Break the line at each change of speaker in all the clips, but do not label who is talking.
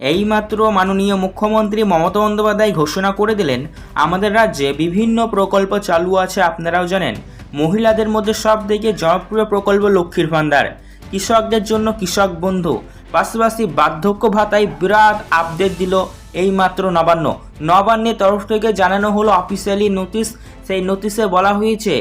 এইমাত্র মাননীয় মুখ্যমন্ত্রী মমতা বন্দ্যোপাধ্যায় ঘোষণা করে দিলেন, আমাদের রাজ্যে বিভিন্ন প্রকল্প চালু আছে আপনারাও জানেন। মহিলাদের মধ্যে সব থেকে জনপ্রিয় প্রকল্প লক্ষ্মীর ভান্ডার কৃষকদের জন্য কৃষক বন্ধু। পাশাপাশি বার্ধক্য ভাতায় বিরাট আপডেট দিল এইমাত্র নবান্ন। নবান্নের তরফ থেকে জানানো হলো অফিসিয়ালি নোটিশ। সেই নোটিশে বলা হয়েছে,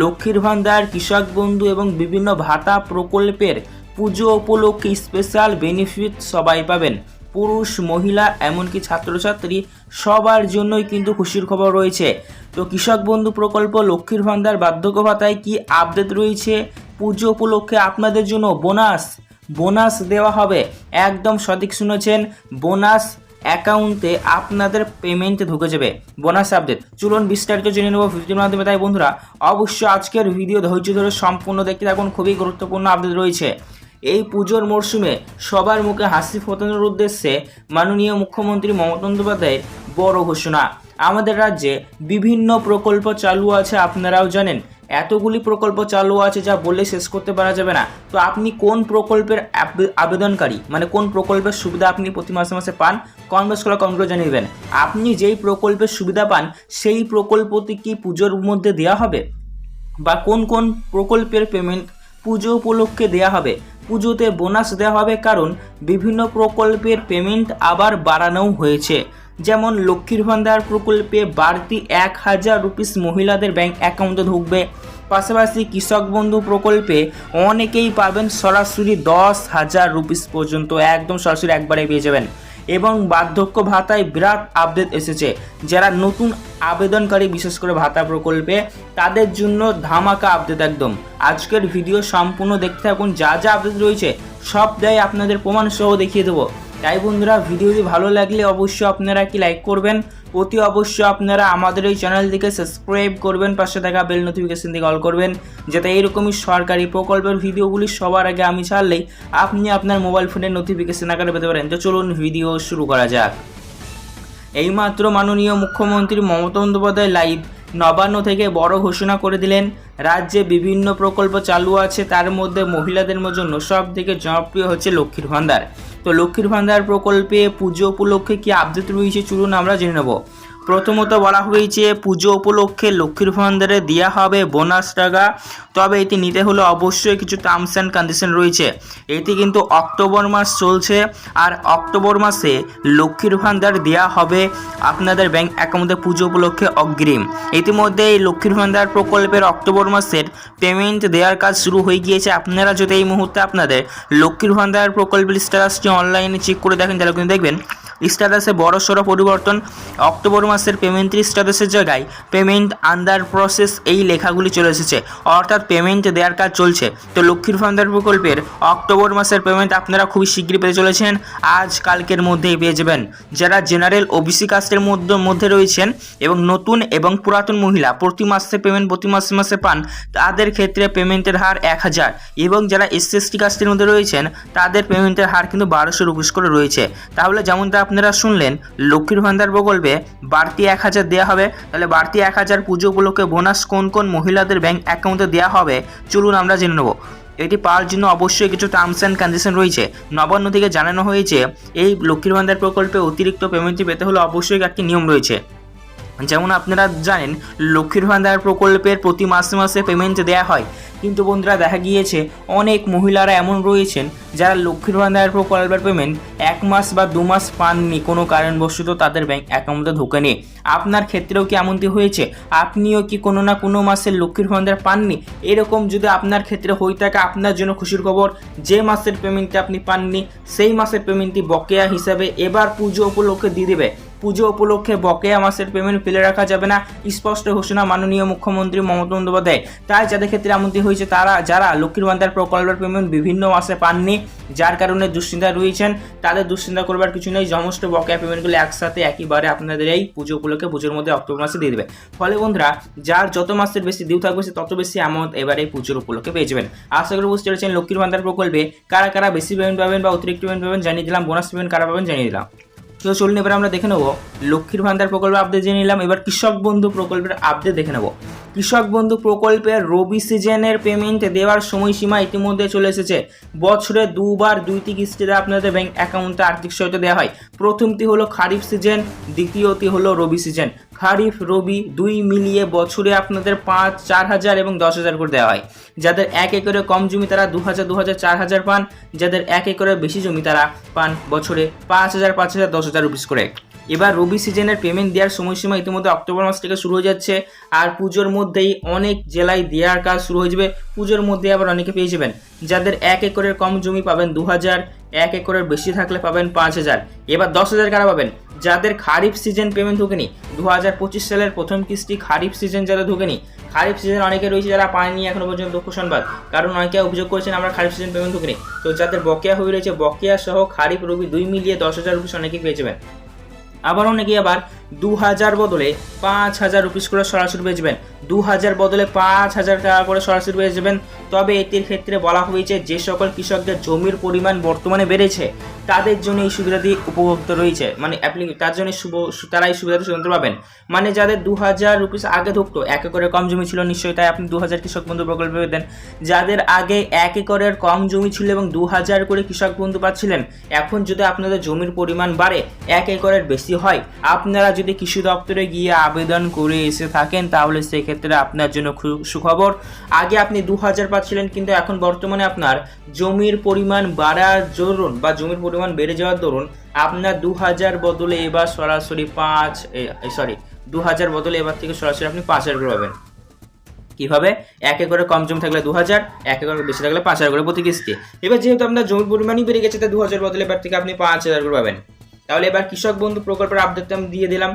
লক্ষ্মীর ভান্ডার কৃষক বন্ধু এবং বিভিন্ন ভাতা প্রকল্পের পুজো উপলক্ষে স্পেশাল বেনিফিট সবাই পাবেন। পুরুষ, মহিলা, এমনকি ছাত্রছাত্রী, সবার জন্যই কিন্তু খুশির খবর রয়েছে। তো কৃষক বন্ধু প্রকল্প লক্ষ্মীর ভান্ডার বার্ধক্য ভাতায় কি আপডেট রয়েছে? পুজো উপলক্ষে আপনাদের জন্য বোনাস বোনাস দেওয়া হবে। একদম সঠিক শুনেছেন, বোনাস অ্যাকাউন্টে আপনাদের পেমেন্ট ঢুকে যাবে। Bonus update. চলুন বিস্তারিত জেনে নেব ভিডিওর মাধ্যমে। তাই বন্ধুরা, অবশ্যই আজকের ভিডিও ধৈর্য ধরে সম্পূর্ণ দেখতে থাকুন। খুবই গুরুত্বপূর্ণ আপডেট রয়েছে। এই পুজোর মরশুমে সবার মুখে হাসি ফোটানোর উদ্দেশ্যে মাননীয় মুখ্যমন্ত্রী মমতা বন্দ্যোপাধ্যায়ের বড় ঘোষণা। আমাদের রাজ্যে বিভিন্ন প্রকল্প চালু আছে, আপনারাও জানেন। এতগুলি প্রকল্প চালু আছে যা বলে শেষ করতে পারা যাবে না। তো আপনি কোন প্রকল্পের আবেদনকারী? মানে কোন প্রকল্পের সুবিধা আপনি প্রতি মাসে মাসে পান? কনভার্স করা কমেন্ট জানিয়ে দেবেন আপনি যেই প্রকল্পের সুবিধা পান, সেই প্রকল্পটি কি পুজোর মধ্যে দেওয়া হবে? বা কোন কোন প্রকল্পের পেমেন্ট পুজো উপলক্ষে দেওয়া হবে? পুজোতে বোনাস দেওয়া হবে কারণ বিভিন্ন প্রকল্পের পেমেন্ট আবার বাড়ানোও হয়েছে। যেমন লক্ষ্মীর ভান্ডার প্রকল্পে বাড়তি এক হাজার রুপিস মহিলাদের ব্যাংক অ্যাকাউন্টে ঢুকবে। পাশাপাশি কৃষক বন্ধু প্রকল্পে অনেকেই পাবেন সরাসরি দশ হাজার রুপিস পর্যন্ত, একদম সরাসরি একবারে পেয়ে যাবেন। এবং বার্ধক্য ভাতায় বিরাট আপডেট এসেছে। যারা নতুন আবেদনকারী, বিশেষ করে ভাতা প্রকল্পে, তাদের জন্য ধামাকা আপডেট একদম। আজকের ভিডিও সম্পূর্ণ দেখতে থাকুন। যা যা আপডেট রয়েছে, সব দেয় আপনাদের প্রমাণ সহ দেখিয়ে দেবো। তাই বন্ধুরা, ভিডিওটি ভালো লাগলে অবশ্যই আপনারা কি লাইক করবেন। অতি অবশ্যই আপনারা আমাদের এই চ্যানেলটিকে সাবস্ক্রাইব করবেন, পাশে থাকা বেল নোটিফিকেশন দিয়ে অল করবেন, যাতে এইরকমই সরকারি প্রকল্পের ভিডিওগুলি সবার আগে আমি ছাড়লেই আপনি আপনার মোবাইল ফোনের নোটিফিকেশন আকারে পেতে পারেন। তো চলুন ভিডিও শুরু করা যাক। এইমাত্র মাননীয় মুখ্যমন্ত্রী মমতা বন্দ্যোপাধ্যায় লাইভ নবান্ন থেকে বড় ঘোষণা করে দিলেন, রাজ্যে বিভিন্ন প্রকল্প চালু আছে, তার মধ্যে মহিলাদের জন্য সব থেকে জনপ্রিয় হচ্ছে লক্ষ্মীর ভান্ডার। তো লক্ষ্মীর ভান্ডার প্রকল্পে পুজো উপলক্ষে কি আপডেট রয়েছে? চলুন আমরা জেনে নেব। প্রথমত বলা হয়েছে, পুজো উপলক্ষে লক্ষ্মীর ভান্ডারে দেওয়া হবে বোনাস টাকা। তবে এটি নিতে হলে অবশ্যই কিছু টার্মস অ্যান্ড কন্ডিশন রয়েছে। এটি কিন্তু অক্টোবর মাস চলছে, আর অক্টোবর মাসে লক্ষ্মীর ভান্ডার দেওয়া হবে আপনাদের ব্যাংক অ্যাকাউন্টে পুজো উপলক্ষে অগ্রিম। ইতিমধ্যে এই লক্ষ্মীর ভান্ডার প্রকল্পের অক্টোবর মাসের পেমেন্ট দেওয়ার কাজ শুরু হয়ে গিয়েছে। আপনারা যদি এই মুহূর্তে আপনাদের লক্ষ্মীর ভান্ডার প্রকল্পের স্ট্যাটাসটি অনলাইনে চেক করে দেখেন, তাহলে কিন্তু দেখবেন স্ট্যাটাসে বড় সড়ো পরিবর্তন অক্টোবর মাসের পেমেন্টের স্ট্যাটাসের জায়গায় পেমেন্ট আন্ডার প্রসেস এই লেখাগুলি চলে এসেছে। অর্থাৎ পেমেন্ট দেওয়ার কাজ চলছে। তো লক্ষ্মীর ভান্ডার প্রকল্পের অক্টোবর মাসের পেমেন্ট আপনারা খুবই শীঘ্রই পেতে চলেছেন। আজ কালকের মধ্যেই পেয়ে যাবেন। যারা জেনারেল ওবিসি কাস্টের মধ্যে মধ্যে রয়েছেন এবং নতুন এবং পুরাতন মহিলা প্রতি মাসে পেমেন্ট, প্রতি মাসে মাসে পান, তাদের ক্ষেত্রে পেমেন্টের হার এক হাজার। এবং যারা এস এসটি কাস্টের মধ্যে রয়েছেন, তাদের পেমেন্টের হার কিন্তু বারোশো রুপিস করে রয়েছে। তাহলে যেমনটা আপনারা শুনলেন লক্ষ্মীর ভান্ডার প্রকল্পে বাড়তি এক হাজার দেওয়া হবে। তাহলে বাড়তি এক হাজার পুজো উপলক্ষে বোনাস কোন কোন মহিলাদের ব্যাংক অ্যাকাউন্টে দেওয়া হবে, চলুন আমরা জেনে নেব। এটি পাওয়ার জন্য অবশ্যই কিছু টার্মস অ্যান্ড কন্ডিশন রয়েছে। নবান্ন থেকে জানানো হয়েছে, এই লক্ষ্মীর ভান্ডার প্রকল্পে অতিরিক্ত পেমেন্টটি পেতে হলে অবশ্যই একটি নিয়ম রয়েছে। যেমন আপনারা জানেন, লক্ষ্মীর ভান্ডার প্রকল্পের প্রতি মাসে মাসে পেমেন্ট দেওয়া হয়। কিন্তু বন্ধুরা, দেখা গিয়েছে অনেক মহিলারা এমন রয়েছেন যারা লক্ষ্মীর ভান্ডার প্রকল্পের পেমেন্ট এক মাস বা দু মাস পাননি। কোনো কারণবশত তাদের ব্যাংক অ্যাকাউন্টে ঢোকে নেই আপনার ক্ষেত্রেও কি এমনটি হয়েছে? আপনিও কি কোনো না কোনো মাসে লক্ষ্মীর ভান্ডার পাননি? এরকম যদি আপনার ক্ষেত্রে হয়ে থাকে, আপনার জন্য খুশির খবর, যে মাসের পেমেন্টটি আপনি পাননি, সেই মাসের পেমেন্টটি বকেয়া হিসাবে এবার পুজো উপলক্ষে দিয়ে দেবে। পুজো উপলক্ষে বকেয়া মাসের পেমেন্ট ফেলে রাখা যাবে না, স্পষ্ট ঘোষণা মাননীয় মুখ্যমন্ত্রী মমতা বন্দ্যোপাধ্যায়। তাই যাদের ক্ষেত্রে এমনটি হয়েছে, তারা, যারা লক্ষ্মীর ভান্ডার প্রকল্পের পেমেন্ট বিভিন্ন মাসে পাননি, যার কারণে দুশ্চিন্তায় রয়েছেন, তাদের দুশ্চিন্তা করবার কিছু নেই, সমস্ত বকেয়া পেমেন্টগুলো একসাথে একইবারে আপনাদের এই পুজো উপলক্ষে পুজোর মধ্যে অক্টোবর মাসে দিয়ে দেবে। ফলে বন্ধুরা, যার যত মাসের বেশি ডিউ থাকবে, সে তত বেশি অ্যামাউন্ট এবারে এই পুজোর উপলক্ষে পেয়ে যাবেন। আশা করি বুঝতে পেরেছেন লক্ষ্মীর ভান্ডার প্রকল্পে কারা কারা বেশি পেমেন্ট পাবেন বা অতিরিক্ত পেমেন্ট পাবেন জানিয়ে দিলাম বোনাস পেমেন্ট কারা পাবেন জানিয়ে দিলাম। তো চলুন এবার আমরা দেখে নেব। লক্ষ্মীর ভান্ডার প্রকল্পের আপডেট জেনে নিলাম। এবার কৃষক বন্ধু প্রকল্পের আপডেট দেখে নেব। কৃষক বন্ধু প্রকল্পের রবি সিজনের পেমেন্ট দেওয়ার সময়সীমা ইতিমধ্যে চলে এসেছে। বছরে দুবার দুইটি কিস্তিতে আপনাদের ব্যাংক অ্যাকাউন্টে আর্থিক সহায়তা দেওয়া হয়। প্রথমটি হলো খারিফ সিজন, দ্বিতীয়টি হলো রবি সিজন। খারিফ রবি দুই মিলিয়ে বছরে আপনাদের পাঁচ, চার হাজার এবং দশ হাজার করে দেওয়া হয়। যাদের এক একরে কম জমি তারা দু হাজার দু হাজার, চার হাজার পান। যাদের এক একরে বেশি জমি তারা পান বছরে পাঁচ হাজার পাঁচ হাজার, দশ হাজার রুপিস করে। এবার রবি সিজনের পেমেন্ট দেওয়ার সময়সীমা ইতিমধ্যে অক্টোবর মাস থেকে শুরু হয়ে যাচ্ছে আর পুজোর মধ্যেই অনেক জেলায় দেওয়ার কাজ শুরু হয়ে যাবে। পুজোর মধ্যে আবার অনেকে পেয়ে যাবেন। যাদের এক একরের কম জমি পাবেন দু হাজার, এক একরের বেশি থাকলে পাবেন পাঁচ হাজার। এবার দশ হাজার কারা পাবেন? যাদের খারিফ সিজন পেমেন্ট ঢুকেনি দু হাজার পঁচিশ সালের প্রথম কিস্তি খারিফ সিজন যারা ঢুকেনি, খারিফ সিজন অনেকে রয়েছে যারা পায়নি এখনও পর্যন্ত দুঃখ সংবাদ। কারণ অনেকে অভিযোগ করেছেন আমরা খারিফ সিজন পেমেন্ট ঢুকিনি। তো যাদের বকেয়া হয়ে রয়েছে, বকেয়া সহ খারিফ রবি দুই মিলিয়ে দশ হাজার রুপিস অনেকে পেয়ে যাবেন। আবার অনেকে আবার দু হাজার বদলে পাঁচ হাজার রুপিস করে সরাসরি পেয়ে যাবেন দু হাজার বদলে পাঁচ হাজার টাকা করে সরাসরি পেয়ে যাবেন তবে এটির ক্ষেত্রে বলা হয়েছে, যে সকল কৃষকদের জমির পরিমাণ বর্তমানে বেড়েছে, তাদের জন্য এই সুবিধাটি উপভোক্ত রয়েছে। মানে তার জন্য তারা এই সুবিধাটি স্বতন্ত্র পাবেন। মানে যাদের দু হাজার রুপিস আগে ঢুকতো এক একরের কম জমি ছিল, নিশ্চয়ই তাই আপনি দু হাজার কৃষক বন্ধু প্রকল্প পেতেন যাদের আগে এক একরের কম জমি ছিল এবং দু হাজার করে কৃষক বন্ধু পাচ্ছিলেন, এখন যদি আপনাদের জমির পরিমাণ বাড়ে, এক একরের বেশি হয়। আপনারা যদি কৃষি দপ্তরে গিয়ে আবেদন করে এসে থাকেন, তাহলে সেক্ষেত্রে আপনার জন্য সুখবর। আগে আপনি দু হাজার পাচ্ছিলেন, কিন্তু এখন বর্তমানে আপনার জমির পরিমাণ বাড়ার দরুন বা জমির পরিমাণ বেড়ে যাওয়ার দরুন আপনার দু হাজার বদলে এবার সরাসরি পাঁচ সরি দু হাজার বদলে এবার থেকে সরাসরি আপনি পাঁচ হাজার করে পাবেন। কীভাবে? এক একরে কম জমি থাকলে দু হাজার, এক একরে বেশি থাকলে পাঁচ হাজার করে প্রতি কিস্তি। এবার যেহেতু আপনার জমির পরিমাণই বেড়ে গেছে, তাই দু হাজার বদলে এবার থেকে আপনি পাঁচ হাজার করে পাবেন। তাহলে এবার কৃষক বন্ধু প্রকল্পের আপডেট আমি দিয়ে দিলাম।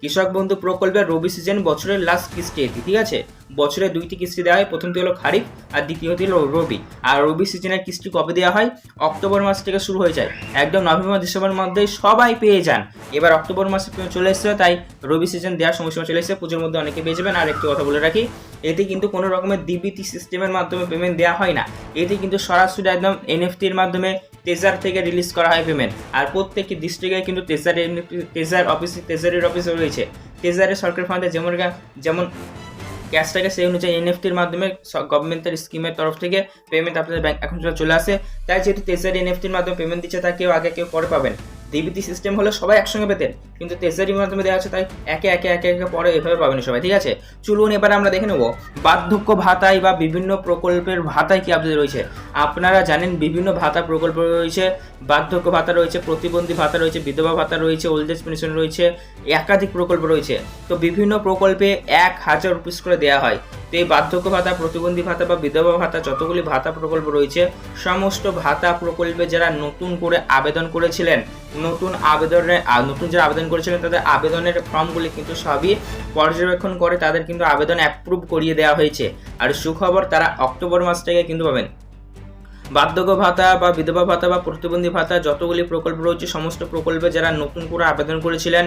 কৃষক বন্ধু প্রকল্পের রবি সিজন বছরের লাস্ট কিস্তি এটি, ঠিক আছে? বছরে দুইটি কিস্তি দেওয়া হয়, প্রথমটি হলো খারিফ আর দ্বিতীয়টি হলো রবি। আর রবি সিজনের কিস্তি কবে দেওয়া হয়? অক্টোবর মাস থেকে শুরু হয়ে যায়। একদম নভেম্বর, ডিসেম্বর মধ্যে সবাই পেয়ে যান। এবার অক্টোবর মাসে চলে এসেছে, তাই রবি সিজন দেওয়ার সময়সীমা চলে এসেছে, পুজোর মধ্যে অনেকে পেয়ে যাবেন। আর একটি কথা বলে রাখি, এতে কিন্তু কোনো রকমের ডিবিটি সিস্টেমের মাধ্যমে পেমেন্ট দেওয়া হয় না। এতে কিন্তু সরাসরি একদম এনএফটির মাধ্যমে তেজার থেকে রিলিজ করা হয় পেমেন্ট আর প্রত্যেকটি ডিস্ট্রিক্টে কিন্তু তেজারের তেজার অফিস তেজারের অফিস রয়েছে। তেজারের সরকারের ফান্ডে যেমন যেমন ক্যাশ থাকে সেই অনুযায়ী এনএফটির মাধ্যমে গভর্নমেন্টের স্কিমের তরফ থেকে পেমেন্ট আপনাদের ব্যাংক অ্যাকাউন্টে চলে আসে। তাই যেহেতু তেজারি এনএফটির মাধ্যমে পেমেন্ট দিচ্ছে, তা কেউ আগে কেউ পরে পাবেন। ডিবিটি সিস্টেম হলে সবাই একসঙ্গে পেতেন, কিন্তু তেজারির মাধ্যমে দেওয়া আছে, তাই একে একে একে একে পরে এভাবে পাবেন সবাই, ঠিক আছে? চলুন এবার আমরা দেখে নেব, বার্ধক্য ভাতায় বা বিভিন্ন প্রকল্পের ভাতায় কি আপডেট রয়েছে? আপনারা জানেন বিভিন্ন ভাতা প্রকল্প রয়েছে, বার্ধক্য ভাতা রয়েছে, প্রতিবন্ধী ভাতা রয়েছে, বিধবা ভাতা রয়েছে ওল্ড এজ পেনশন রয়েছে, একাধিক প্রকল্প রয়েছে। তো বিভিন্ন প্রকল্পে এক হাজার রুপিস করে দেওয়া হয়। তো এই বার্ধক্য ভাতা, প্রতিবন্ধী ভাতা বা বিধবা ভাতা যতগুলি ভাতা প্রকল্প রয়েছে, সমস্ত ভাতা প্রকল্পে যারা নতুন করে আবেদন করেছিলেন নতুন আবেদনে নতুন যারা আবেদন করেছিলেন, তাদের আবেদনের ফর্মগুলি কিন্তু সবই পর্যবেক্ষণ করে তাদের কিন্তু আবেদন অ্যাপ্রুভ করিয়ে দেওয়া হয়েছে। আর সুখবর, তারা অক্টোবর মাস থেকে কিন্তু পাবেন। বার্ধক্য ভাতা বা বিধবা ভাতা বা প্রতিবন্ধী ভাতা যতগুলি প্রকল্প রয়েছে, সমস্ত প্রকল্পে যারা নতুন করে আবেদন করেছিলেন,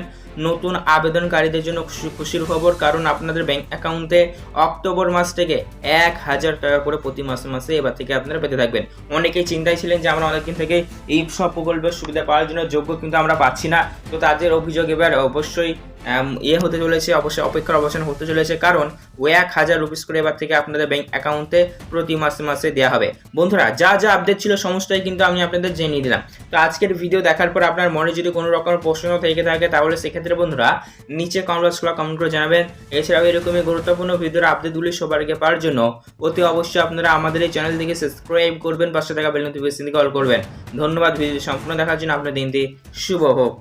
নতুন আবেদনকারীদের জন্য খুশির খবর। কারণ আপনাদের ব্যাংক অ্যাকাউন্টে অক্টোবর মাস থেকে এক হাজার টাকা করে প্রতি মাসে মাসে এবার থেকে আপনারা পেতে থাকবেন। অনেকেই চিন্তায় ছিলেন যে আমরা অনেকদিন থেকে এই সব প্রকল্পের সুবিধা পাওয়ার জন্য যোগ্য কিন্তু আমরা পাচ্ছি না। তো তাদের অভিযোগ এবার অবশ্যই ইয়ে হতে চলেছে, অবশ্যই অপেক্ষার অবসান হতে চলেছে, কারণ ও এক হাজার রুপিস করে এবার থেকে আপনাদের ব্যাংক অ্যাকাউন্টে প্রতি মাসে মাসে দেওয়া হবে। বন্ধুরা, যা যা আপডেট ছিল সমস্তই কিন্তু আমি আপনাদের জানিয়ে দিলাম। তো আজকের ভিডিও দেখার পর আপনার মনে যদি কোনো রকম প্রশ্ন থেকে থাকে, তাহলে সেক্ষেত্রে বন্ধুরা নিচে কমেন্ট বক্স কমেন্ট করে জানাবেন। এছাড়াও এরকমই গুরুত্বপূর্ণ ভিডিওর আপডেটগুলি সবার আগে পাওয়ার জন্য অতি অবশ্যই আপনারা আমাদের এই চ্যানেল থেকে সাবস্ক্রাইব করবেন, পাশে থাকা বেল নোটিফিকেশন থেকে অল করবেন। ধন্যবাদ ভিডিও সম্পূর্ণ দেখার জন্য আপনার দিনটি শুভ হোক।